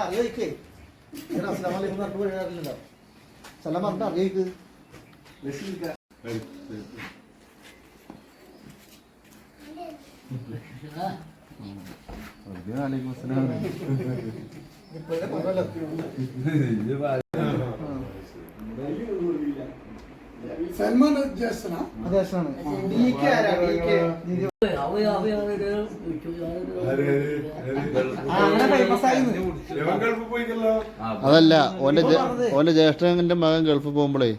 അറിയിക്കേ അസ്ലാം വലൈക്കും പറഞ്ഞിട്ട് വഴിയാറില്ലല്ലോ സലാം പറഞ്ഞിട്ട് അറിയിക്ക് ഇപ്പോഴത്തെ കൊണ്ടല്ലോ അതല്ല ഓന്റെ ഓന്റെ ജ്യേഷ്ഠന്റെ മകൻ ഗൾഫ് പോകുമ്പോഴേ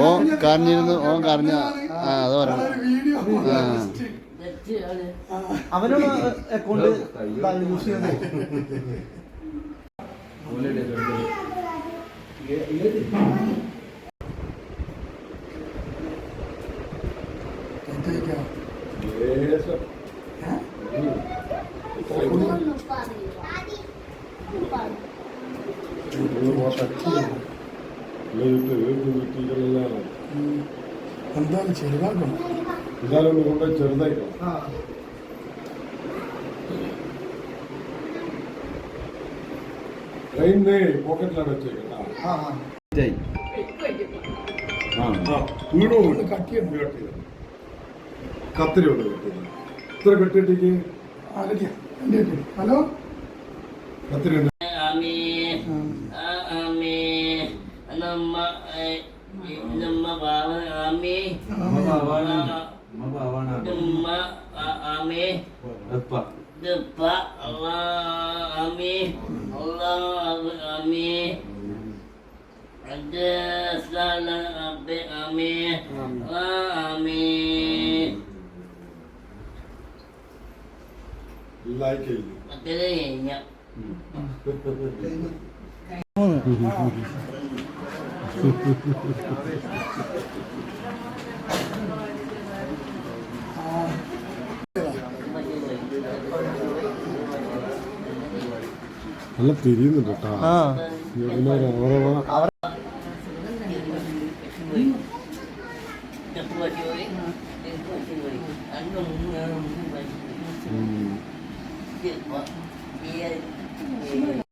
ഓൻ കരഞ്ഞിരുന്നു ഓൻ കരഞ്ഞ ആ അത് പറഞ്ഞു അവനോട് അക്കൗണ്ട് യൂസ് ചെയ്യുന്നത് എന്താണ് ചെറുതാക്കണം? ഇതാലും കൊണ്ട് ചെറുതായിക്കോ ആ. ട്രെയിനിന്റെ പോക്കറ്റിലാണ് വെച്ചേക്കട്ടാ ആ. ആ ആ. കത്തിരി കൊണ്ട് കെട്ടിയത് ഇത്ര കെട്ടിട്ടേക്ക് ആരൊക്കെയാ? എന്റെ ഹലോ? കത്തിരി ഉണ്ട് Amin. Amin. Makanya നല്ല തിരിയുന്നുണ്ട് കേട്ടാ. ആ Iya.